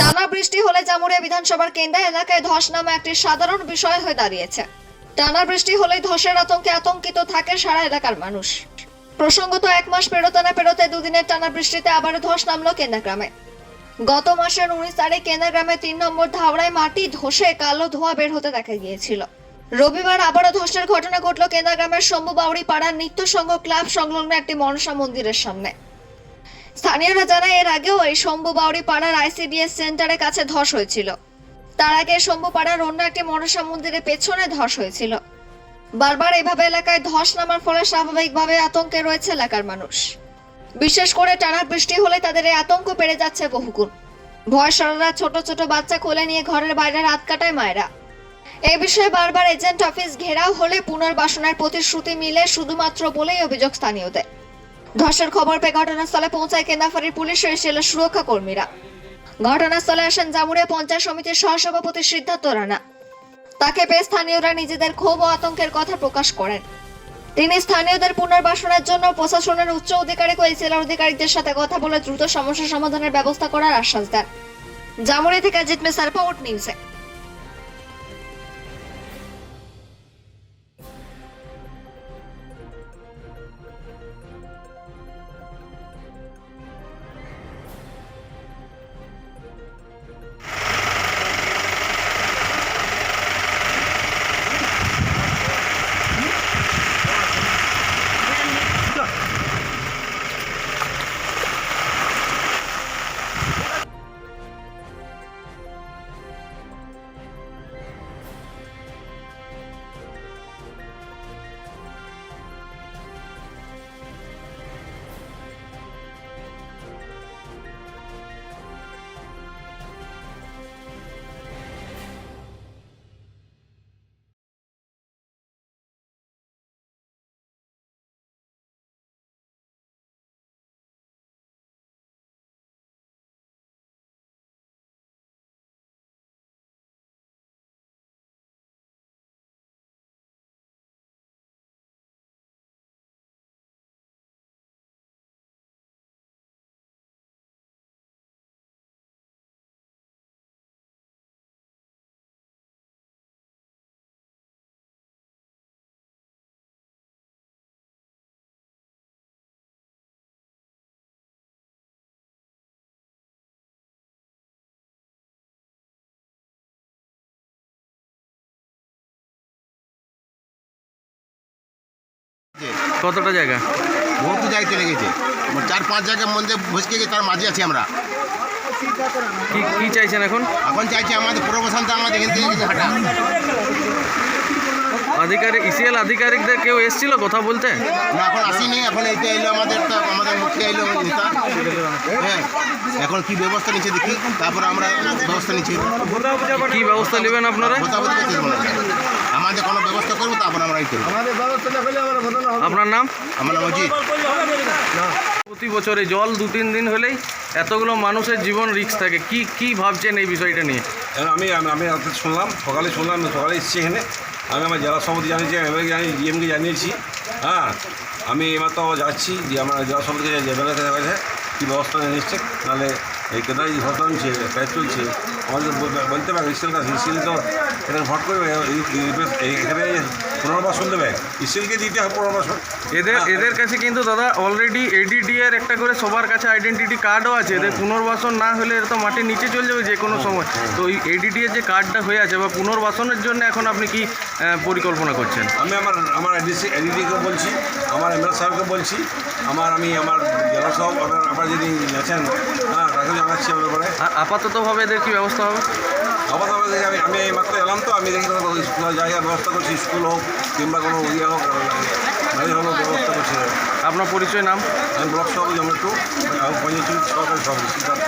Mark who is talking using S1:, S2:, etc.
S1: টানা বৃষ্টি হলে জামুরিয়া বিধানসভার কেন্দ্রা এলাকায় ধস নামা একটি সাধারণ বিষয় হয়ে দাঁড়িয়েছে। টানা বৃষ্টি হলে ধসের আতঙ্কে আতঙ্কিত থাকে সারা এলাকার মানুষ। প্রসঙ্গত, এক মাস পেরোতে না পেরোতে দুদিনের টানা বৃষ্টিতে আবার ধস নামলো কেন্দ্রা গ্রামে। গত মাসের উনিশ তারিখ কেন্দ্রা গ্রামে তিন নম্বর ধাওড়ায় মাটি ধসে কালো ধোঁয়া বের হতে দেখা গিয়েছিল। রবিবার আবারও ধসের ঘটনা ঘটল কেন্দ্রা গ্রামের শম্ভু বাউরি পাড়ার নিত্য সংঘ ক্লাব সংলগ্ন একটি মনসা মন্দিরের সামনে। স্থানীয়রা জানায়, এর আগেও এই শম্ভু বাউরি পাড়ার আইসিডিএস সেন্টারের কাছে ধস হয়েছিল। তার আগে শম্ভু পাড়ার অন্য একটি মনসা মন্দিরের পেছনে ধস হয়েছিল। বারবার এভাবে এলাকায় ধস নামার ফলে স্বাভাবিকভাবে আতঙ্কে রয়েছে এলাকার মানুষ। বিশেষ করে টানা বৃষ্টি হলে তাদের এই আতঙ্ক বেড়ে যাচ্ছে বহুগুণ। ভয় সরারা ছোট ছোট বাচ্চা কোলে নিয়ে ঘরের বাইরে রাত কাটায় মায়েরা। এই বিষয়ে বারবার এজেন্ট অফিস ঘেরাও হলে পুনর্বাসনের প্রতিশ্রুতি মিলে শুধুমাত্র বলেই অভিযোগ স্থানীয়দের। ধসের খবর পেয়ে ঘটনাস্থলে পৌঁছায় কেন্দাফারির পুলিশ ও এসেছিল সুরক্ষা কর্মীরা ঘটনাস্থলে আসেন জামুরিয়া পঞ্চায়েত সমিতির সহসভাপতি সিদ্ধার্থ রানা। তাকে পেয়ে স্থানীয়রা নিজেদের ক্ষোভ ও আতঙ্কের কথা প্রকাশ করেন। তিনি স্থানীয়দের পুনর্বাসনের জন্য প্রশাসনের উচ্চ আধিকারিক ও জেলার অধিকারীদের সাথে কথা বলে দ্রুত সমস্যা সমাধানের ব্যবস্থা করার আশ্বাস দেন। জামুরি থেকে জিতমে রিপোর্ট নিউজে।
S2: কতটা জায়গা?
S3: বহু জায়গায় চলে গেছে। চার পাঁচ জায়গার মধ্যে ভসকে গেছে তার মাঝে আছি আমরা।
S2: কি কি চাইছেন এখন?
S3: এখন চাইছি আমাদের প্রবসান্ত আমাদের এখান থেকে হাঁটা।
S2: আধিকারিক ইসিএল আধিকারিকদের কেউ এসেছিল কথা বলতে?
S3: না এখন আসিনি এখন এইটা এলো আমাদের তো আমাদের মুখে এলো নেতা। হ্যাঁ এখন কি ব্যবস্থা নিচ্ছে দেখি তারপর আমরা ব্যবস্থা নিচ্ছি।
S2: কি ব্যবস্থা নেবেন আপনারা।
S3: আমাদের কোনো ব্যবস্থা করব তারপর আমরা এই করব।
S2: আপনার নাম?
S3: আমার নাম অজিত।
S2: প্রতি বছরে জল দু তিন দিন হলেই এতগুলো মানুষের জীবন রিস্ক থাকে। কি কি ভাবছেন এই বিষয়টা নিয়ে?
S4: আমি আমি আমি শুনলাম সকালে শুনলাম সকালে এসেছি এখানে। আমি আমার জেলা সভাপতি জানিয়েছি এমএলএ জানি, ডিএমকে জানিয়েছি। হ্যাঁ আমি এবার তো যাচ্ছি, যে আমার জেলা সভাপতি এমএলএ কী ব্যবস্থা নিচ্ছে নাহলে এই কেদারি ঘটনা চলছে কাজ চলছে আমাদের বলতে পারে ইসেল কাছে ইসেল তো এখানে ভোট এই- এখানে পুনর্বাসন দেবে ইসেলকে দিতে হবে পুনর্বাসন
S2: এদের
S4: হ্যাঁ,
S2: এদের কাছে কিন্তু দাদা অলরেডি এডিডি এর একটা করে সবার কাছে আইডেন্টিটি কার্ডও আছে। এদের পুনর্বাসন না হলে এরা তো মাটির নিচে চলে যাবে যে কোনো সময়। তো এই এডিডি এর যে কার্ডটা হয়ে আছে বা পুনর্বাসনের জন্য এখন আপনি কি পরিকল্পনা করছেন?
S4: আমি আমার আমার এডিসি এডিডিকে বলছি আমার এমএল সাহেবকে বলছি আমার আমি আমার জেলা সহ আপনার যিনি আছেন হ্যাঁ জানাচ্ছি আমার ব্যাপারে
S2: আপাততভাবে এদের কি ব্যবস্থা হবে?
S4: আপাতত আমি আমি এই মাত্র এলাম তো আমি দেখি কোনো জায়গার ব্যবস্থা করছি স্কুল হোক কিংবা কোনো ইয়ে হোক গাড়ি হোক ব্যবস্থা করছি।
S2: আপনার পরিচয় নাম?
S4: আমি ব্লক সভাপতি একটু পঞ্চায়েত সরকারি সভাপতি সিদ্ধার্থ।